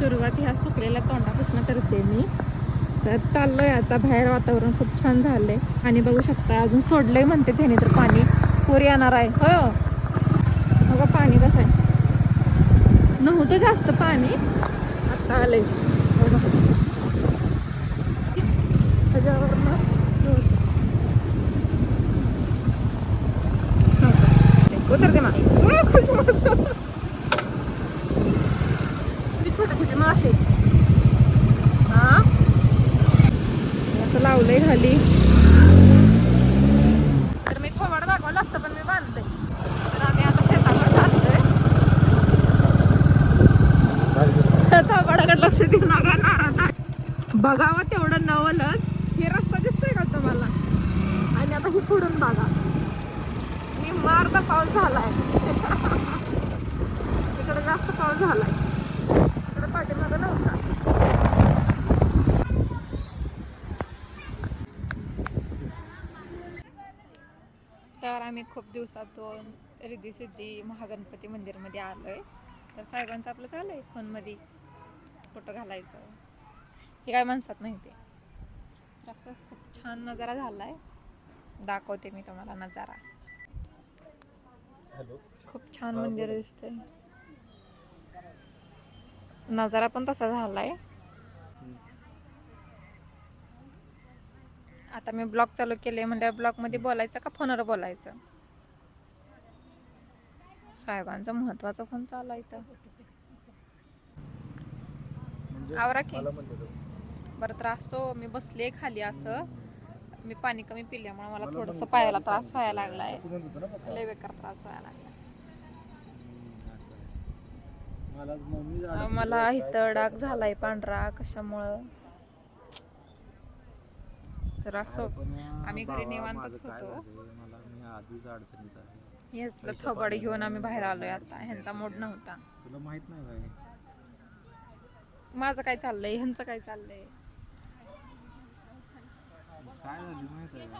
सुरुवात ह्या सुकलेल्या तोंडापासून करते मी. तर चाललोय आता बाहेर वातावरण खूप छान झालंय. आणि बघू शकता अजून सोडलंय म्हणते त्याने तर पाणी. पूर येणार आहे हो. बघा पाणी कसं आहे. नव्हतं जास्त पाणी. आता आलंय. बघा. त्याच्यावरनं नव्हतं. उतरते मग असं खाली तर मी थोबाड दाखवावं लागतं पण मी बांधते. तर आम्ही आता शेताकडे चालतोय थोबाडाकडे लक्ष देऊ नका नाराज बघावं तेवढं नवलच. हे रस्ता दिसतोय का तुम्हाला? आणि आता ही पुढून बघा. मी मारदा पाऊस झालाय. इकडे जास्त पाऊस झालाय इकडे पाठीमागं नव्हता तर आम्ही खूप दिवसातून रिद्धी सिद्धी महागणपती मंदिरमध्ये आलोय. तर साहेबांचं आपलं चालू फोनमध्ये फोटो घालायचं. हे काय माणसात नाही ते. तर असं खूप छान नजारा झालाय. दाखवते मी तुम्हाला नजारा. खूप छान मंदिर दिसतंय. नजारा पण तसा झालाय. आता मी ब्लॉग चालू केले म्हणजे ब्लॉगमध्ये बोलायचं का फोनवर बोलायचं साहेबांचं महत्त्वाचा फोन चालू आहे इथं म्हणजे आवरा की. तो. बरं त्रास असो मी बसले खाली असं मी पाणी कमी पिल्यामुळे मला थोडस पायाला त्रास. व्हायला लागलाय तू? लय बेकार त्रास व्हायला आहे. मला इथं डाग झालाय पांढरा कशामुळं तर असं आम्ही घरी निवांतच होतो. मला मी आधीच अडचणीत आहे. हेच पैसा थोबाड पाणी घेऊन आम्ही बाहेर आलोय आता. ह्यांचा मूड नव्हता. तुला माहीत नाही काय माझं काय चाललंय? ह्यांचं काय चाललंय? काय झाली माहीत आहे? का?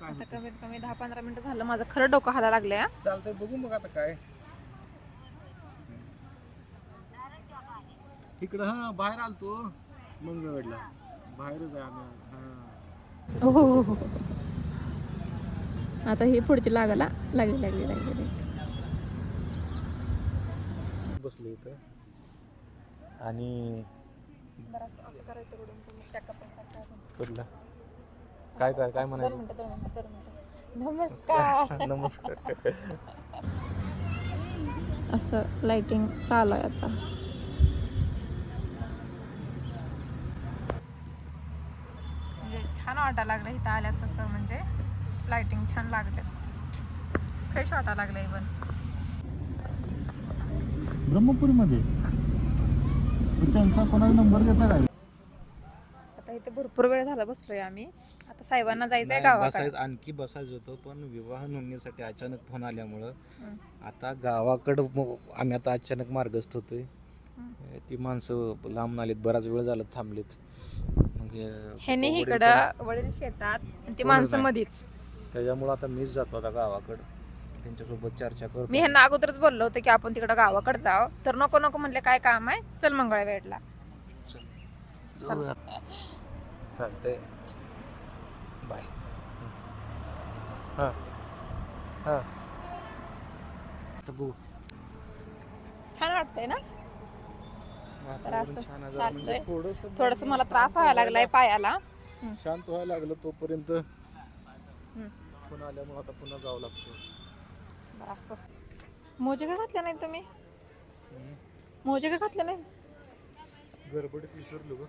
आता. कमीत कमी दहा पंधरा मिनिटं झालं. माझं खरं डोकं हायला लागलंय. चालतंय बघू मग आता काय. इकडं हा बाहेर आलतो मंगळवेडला बाहेरच आहे आम्ही हा. हो हो आता ही पुढची लागायला लागली लागली लागली. बसलो इथं. आणि काय काय काय म्हणायचं? नमस्कार. नमस्कार. असं लाइटिंग चालू आहे आता म्हणजे छान वाटायला लागलं इथं आल्या तसं म्हणजे लाइटिंग छान लागले. फ्रेश वाटायला लागलं इवन ब्रह्मपुरीमध्ये? त्यांचा कोणाचा नंबर घेता काय? आता इथे भरपूर वेळ झाला बसलोय आम्ही. आता साहेबांना जायचंय गावाकडे. बसायचं आणखी बसायचं होतं पण विवाह नोंदणीसाठी अचानक फोन आल्यामुळं. आता गावाकडं आम्ही आता अचानक मार्गस्थ होतोय. ती माणसं लांबून आलीत बराच वेळ झाला थांबलीत. ह्याने इकडं वडील शेतात आणि ती माणसं पण- त्याच्यामुळं आता मीच जातो आता गावाकडं. त्यांच्यासोबत चर्चा करतो. मी ह्यांना अगोदरच बोललो होतं की आपण तिकडं गावाकडे जाऊ तर नको नको म्हणले काय काम आहे? चल मंगळवेढला जाऊया. चालतंय. बाय. हां. हां. छान वाटतंय ना? तर असं चाललंय. थोडंसं थोडस मला त्रास व्हायला लागलाय पायाला. शांत व्हायला लागलं तोपर्यंत. पुन्हा आल्यामुळे आता पुन्हा जावं लागतं. असं. मोजे का घातले नाही तुम्ही? मोजे का घातले नाही गडबडीत विसरलो ग.